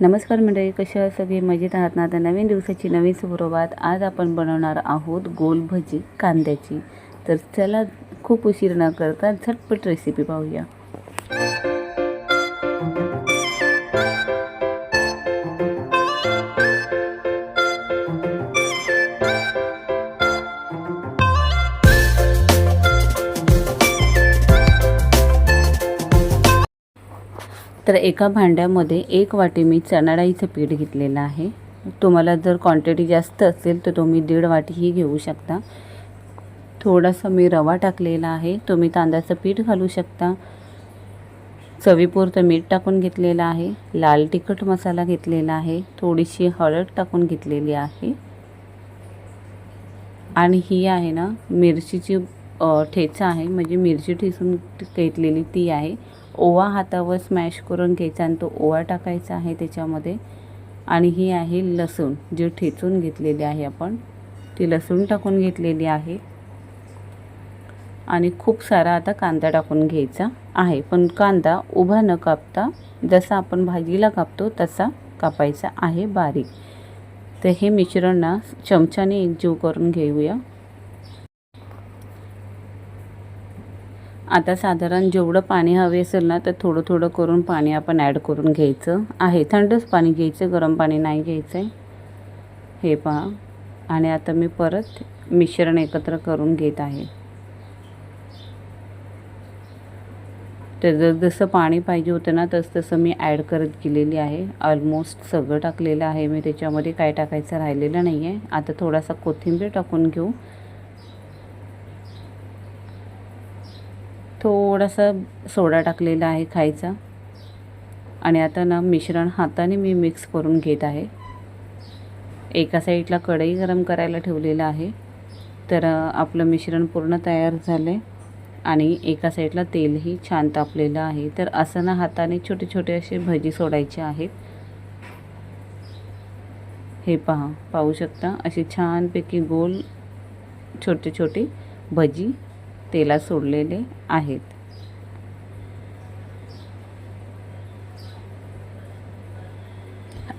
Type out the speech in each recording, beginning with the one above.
नमस्कार मंडळी कशा सगळे? मजेत आहात ना? आता नवीन दिवसाची नवीन सुरुवात आज आपण बनवणार आहोत गोल भजी कांद्याची. तर चला खूप उशीर न करता झटपट रेसिपी पाहूया. तर एका भांड्यामध्ये एक वाटी मी चणाडाईचं पीठ घेतलेलं आहे. तुम्हाला जर क्वांटिटी जास्त असेल तर तुम्ही दीड वाटीही घेऊ शकता. थोडासा मी रवा टाकलेला आहे. तुम्ही तांदळाचं पीठ घालू शकता. चवीपुरतं मीठ टाकून घेतलेलं आहे. लाल तिखट मसाला घेतलेला आहे. थोडीशी हळद टाकून घेतलेली आहे. आणि ही आहे ना मिरचीची ठेचा आहे. म्हणजे मिरची ठेचून घेतलेली ती आहे. ओवा हातावर स्मॅश करून घ्यायचा आणि तो ओवा टाकायचा आहे त्याच्यामध्ये. आणि ही आहे लसूण जे ठेचून घेतलेली आहे आपण. ती लसूण टाकून घेतलेली आहे. आणि खूप सारा आता कांदा टाकून घ्यायचा आहे. पण कांदा उभा न कापता जसा आपण भाजीला कापतो तसा कापायचा आहे बारीक. तर हे मिश्रण ना चमच्याने एकजीव करून घेऊया. आता साधारण जेवढं पाणी हवे असेल ना तर थोडं थोडं करून पाणी आपण ॲड करून घ्यायचं. आहे थंडच पाणी घ्यायचं गरम पाणी नाही घ्यायचं आहे हे पहा. आणि आता मी परत मिश्रण एकत्र करून घेत आहे. तर जसजसं पाणी पाहिजे होतं ना तसं तसं मी ॲड करत गेलेली आहे. ऑलमोस्ट सगळं टाकलेलं आहे मी. त्याच्यामध्ये काय टाकायचं राहिलेलं नाही आहे आता थोडासा कोथिंबीर टाकून घेऊ. थोडासा सोडा टाकलेला आहे खायचा. आणि आता ना मिश्रण हाताने मी मिक्स करून घेत आहे. एका साईडला कढई गरम करायला ठेवलेलं आहे. तर आपलं मिश्रण पूर्ण तयार झालं आहे आणि एका साईडला तेलही छान तापलेलं आहे. तर असं ना हाताने छोटे छोटे असे भजी सोडायचे आहेत. हे पहा पाहू शकता असे छानपैकी गोल छोटे छोटे भजी तेला सोडलेले आहेत.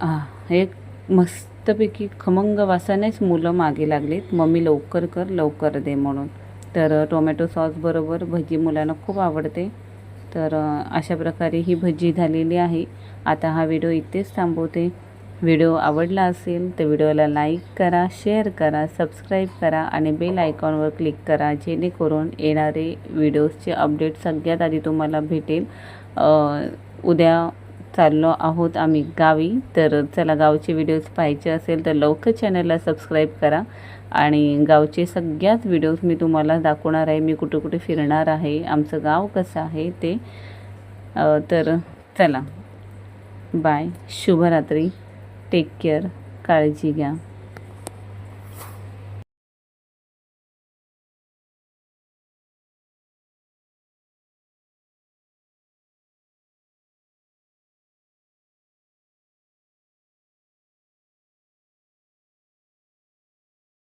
आ, हे मस्तपैकी खमंग वासानेच मुलं मागे लागलीत. मम्मी लवकर कर लवकर दे म्हणून. तर टोमॅटो सॉस बरोबर भजी मुलांना खूप आवडते. तर अशा प्रकारे ही भजी झालेली आहे. आता हा व्हिडिओ इथेच थांबवते. व्हिडिओ आवडला असेल तर व्हिडिओला लाईक करा शेअर करा सबस्क्राईब करा आणि बेल आयकॉनवर क्लिक करा जेणेकरून येणारे व्हिडिओजचे अपडेट सगळ्यात आधी तुम्हाला भेटेल. उद्या चाललो आहोत आम्ही गावी तर चला गावचे व्हिडिओज पाहायचे असेल तर लवकर चॅनलला सबस्क्राईब करा आणि गावचे सगळ्याच व्हिडिओज मी तुम्हाला दाखवणार आहे. मी कुठे कुठे फिरणार आहे आमचं गाव कसं आहे ते. तर चला. बाय. शुभरात्री. टेक केअर काळजी घ्या.